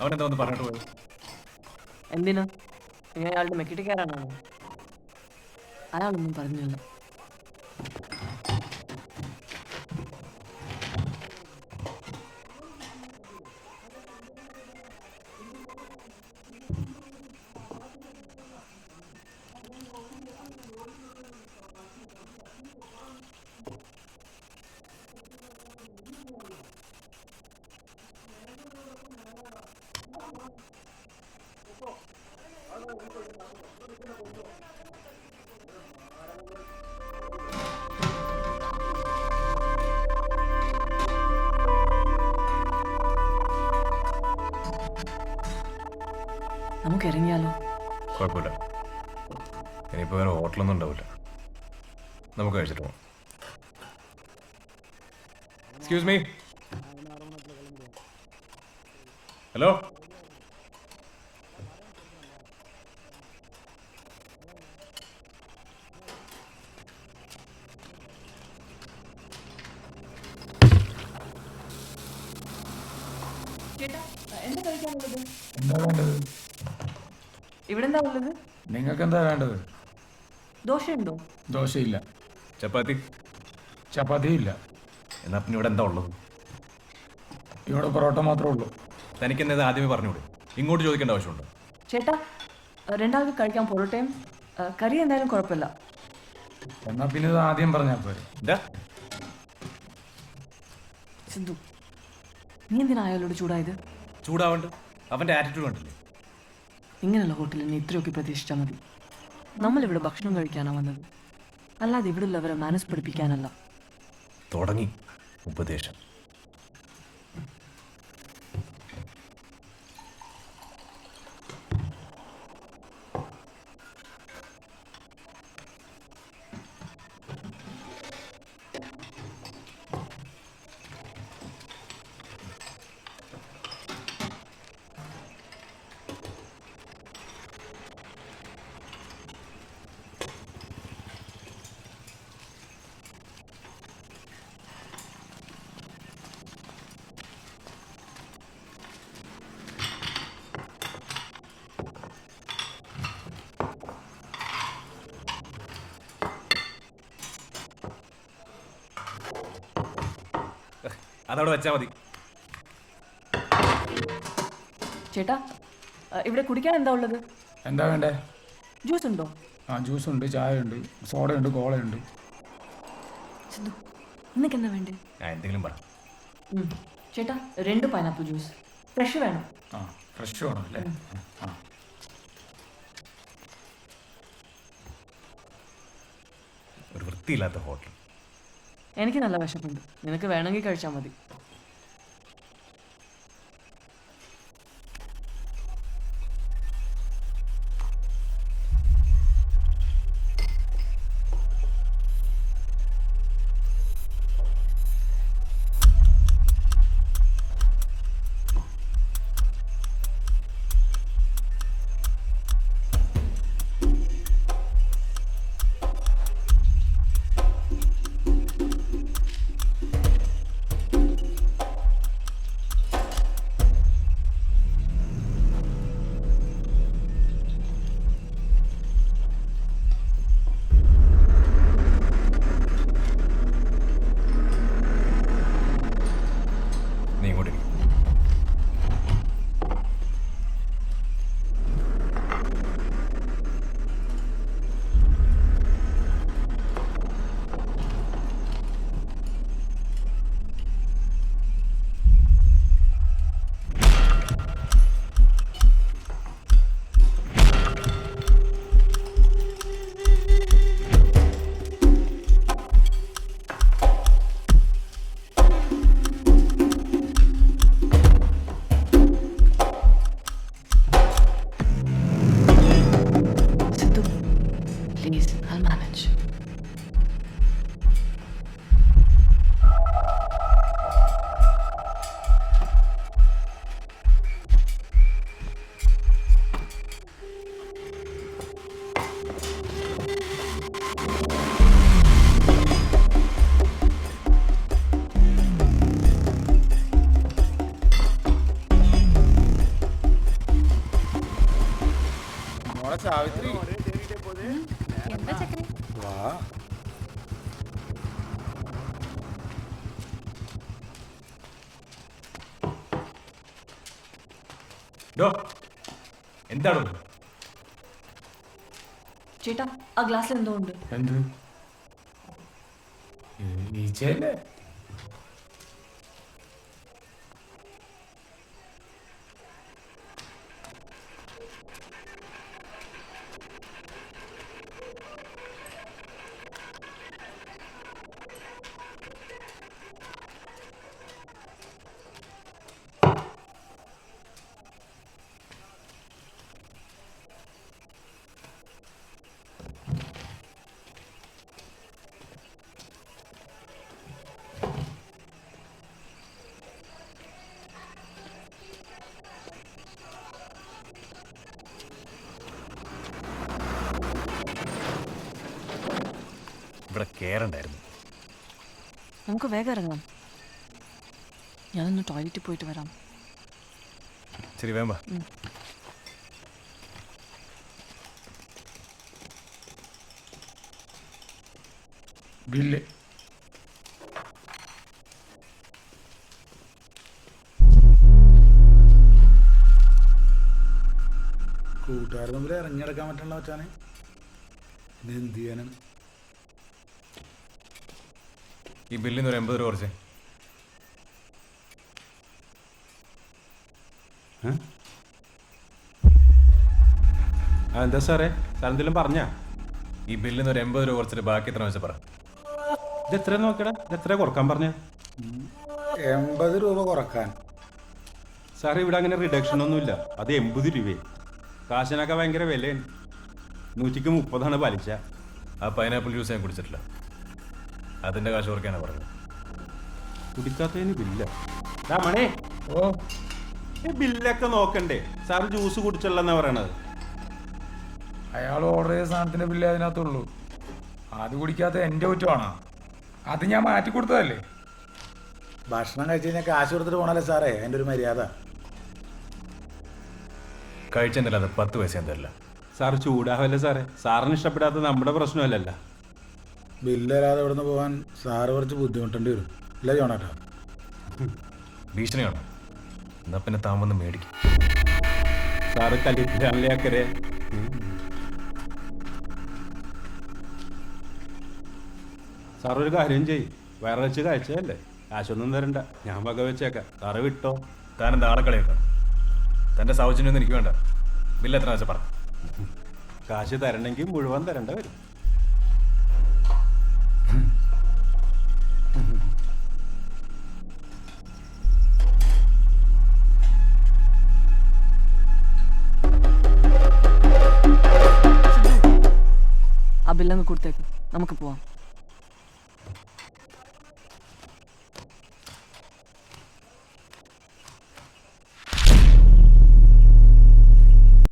അവൻ എന്താ ഒന്ന് പറഞ്ഞിട്ട് പോയി? എന്തിനാ? ഞാൻ അയാളുടെ മെക്കിട്ട് കയറാനാണോ അയാളൊന്നും പറഞ്ഞില്ല. നമുക്ക് ഇറങ്ങിയാലോ കുഴപ്പമില്ല. ഇനിയിപ്പോൾ വേറെ ഹോട്ടലൊന്നും ഉണ്ടാവില്ല. നമുക്ക് കഴിച്ചിട്ട് പോകാം എക്സ്ക്യൂസ് മീ ഹലോ ചേട്ടാ എന്താ കഴിക്കാനുള്ളത് എന്താ വേണ്ടത്? ഇവിടെ എന്താ ഉള്ളത്? നിങ്ങൾക്ക് എന്താ വേണ്ടത്? ദോശയുണ്ടോ? ദോശയില്ല. ചപ്പാത്തി? ഇല്ല എന്നാ പിന്നെ ഇവിടെ എന്താ ഉള്ളത്? ഇവിടെ പൊറോട്ട മാത്രമേ ഉള്ളൂ. തനിക്ക് എന്നത് ആദ്യമേ പറഞ്ഞുകൂടെ? ഇങ്ങോട്ട് ചോദിക്കേണ്ട ആവശ്യമുണ്ട്? ചേട്ടാ രണ്ടാൾക്ക് കഴിക്കാൻ പൊറോട്ടയും ആ, കറി എന്തായാലും കുഴപ്പമില്ല. എന്നാ പിന്നെ ഇത് ആദ്യം പറഞ്ഞാൽ പോരെ. എന്താ സിന്ധു നീ എന്തിനാ അയാളോട് ചൂടായത്? ചൂടാവണ്ട്. അവന്റെ ആറ്റിറ്റ്യൂഡ് കണ്ടില്ലേ? ഇങ്ങനെയുള്ള ഹോട്ടലിൽ നീ ഇത്രയൊക്കെ പ്രതീക്ഷിച്ചാൽ മതി. നമ്മളിവിടെ ഭക്ഷണം കഴിക്കാനാണ് വന്നത്. അല്ലാതെ ഇവിടെ ഉള്ളവരെ മാനസ് പഠിപ്പിക്കാനല്ല തുടങ്ങി. ഉപദേശം. അതവിടെ വെച്ചാ മതി. ചേട്ടാ ഇവിടെ കുടിക്കാൻ എന്താ ഉള്ളത്? എന്താ വേണ്ടേ? ജ്യൂസ് ഉണ്ടോ ആ ജ്യൂസ് ഉണ്ട് ചായ ഉണ്ട് സോഡ ഉണ്ട് കോള ഉണ്ട് സിന്ധു നിനക്ക് എന്താ വേണ്ടേ? ഞാൻ എന്തെങ്കിലും പറ. ഉം. ചേട്ടാ രണ്ട് പൈനാപ്പിൾ ജ്യൂസ്. ഫ്രഷ് വേണം. ആ ഫ്രഷ് വേണം അല്ലേ? ആ. ഒരു വൃത്തിയില്ലാത്ത ഹോട്ടൽ. എനിക്ക് നല്ല വിശപ്പുണ്ട്. നിനക്ക് വേണമെങ്കിൽ കഴിച്ചാൽ മതി. സാവിത്രി. എന്താ ചക്കരെ വാ. ഡോ എന്താണ്? ചേട്ടാ ആ ഗ്ലാസ്സിൽ എന്തോ ഉണ്ട്. എന്ത്? ഈച്ചയല്ലേ കേറണ്ടായിരുന്നു. നമുക്ക് വേഗം ഇറങ്ങാം. ഞാനൊന്ന് ടോയ്ലറ്റിൽ പോയിട്ട് വരാം. ശരി വേമ്പ ബില്ല്. കൂട്ടുകാർ തമ്മിൽ ഇറങ്ങിയെടുക്കാൻ പറ്റണ വെച്ചാണ് ഇനി എന്ത് ചെയ്യാനാണ്? ഈ ബില്ലിൽ നിന്ന് ഒരു എൺപത് രൂപ കുറച്ചേ. എന്താ സാറേ? സാർ എന്തെങ്കിലും പറഞ്ഞാ? ഈ ബില്ലിൽ നിന്ന് ഒരു എൺപത് രൂപ കുറച്ചിട്ട് ബാക്കി എത്ര വെച്ചാൽ പറ. ഇത് എത്ര നോക്കടാ? ഇത് എത്ര കുറയ്ക്കാൻ പറഞ്ഞ? എൺപത് രൂപ കുറയ്ക്കാൻ. സാറേ ഇവിടെ അങ്ങനെ റിഡക്ഷൻ ഒന്നുമില്ല. അത് എൺപത് രൂപയെ കാശിനൊക്കെ ഭയങ്കര വിലയാണ്. നൂറ്റിക്ക് മുപ്പതാണ് പലിശ. ആ പൈനാപ്പിൾ ജ്യൂസ് ഞാൻ കുടിച്ചിട്ടില്ല. അതിന്റെ കാശ് കുറക്കാനാ പറഞ്ഞത്. കുടിക്കാത്തതിന് ബില്ല. മണേ. ഓ. ഈ ബില്ലൊക്കെ നോക്കണ്ടേ? സാർ ജ്യൂസ് കുടിച്ചല്ലെന്നാ പറയണത്. അയാൾ ഓർഡർ ചെയ്ത സാധനത്തിന്റെ ബില്ല് അതിനകത്തുള്ളൂ. അത് കുടിക്കാത്ത എന്റെ കുറ്റമാണോ? അത് ഞാൻ മാറ്റി കൊടുത്തതല്ലേ? ഭക്ഷണം കഴിച്ചു കഴിഞ്ഞാൽ കാശ് കൊടുത്തിട്ട് പോണല്ലേ സാറേ? എന്റെ ഒരു മര്യാദ. കഴിച്ചെന്തല്ല അത് പത്ത് പൈസ എന്തല്ല. സാർ ചൂടാവല്ലേ സാറേ? സാറിന് ഇഷ്ടപ്പെടാത്ത നമ്മുടെ പ്രശ്നമല്ലല്ല. ബില്ലല്ലാതെ ഇവിടുന്ന് പോകാൻ സാറ് കുറച്ച് ബുദ്ധിമുട്ടേണ്ടി വരും. ഇല്ല ജോണേട്ടാ. ഭീഷണിയാണോ? എന്നാ പിന്നെ താൻ വന്ന് മേടിക്കും. സാറ് കലിപ്പിലാണല്ലേ സാർ ഒരു കാര്യം ചെയ്യ്. വയറ് വെച്ച് കഴിച്ചതല്ലേ കാശൊന്നും തരണ്ട. ഞാൻ വക വെച്ചേക്കാം. സാറ് വിട്ടോ? താൻ എന്താ ആളെ കളിയാക്കാം? തന്റെ സൗജന്യൊന്നും എനിക്ക് വേണ്ട. ബില്ല് എത്ര വെച്ചാൽ പറ. കാശ് തരണമെങ്കിൽ മുഴുവൻ തരേണ്ട വരും. ആ ബില്ലങ്ങ് കൊടുത്തേക്ക്. നമുക്ക് പോവാം.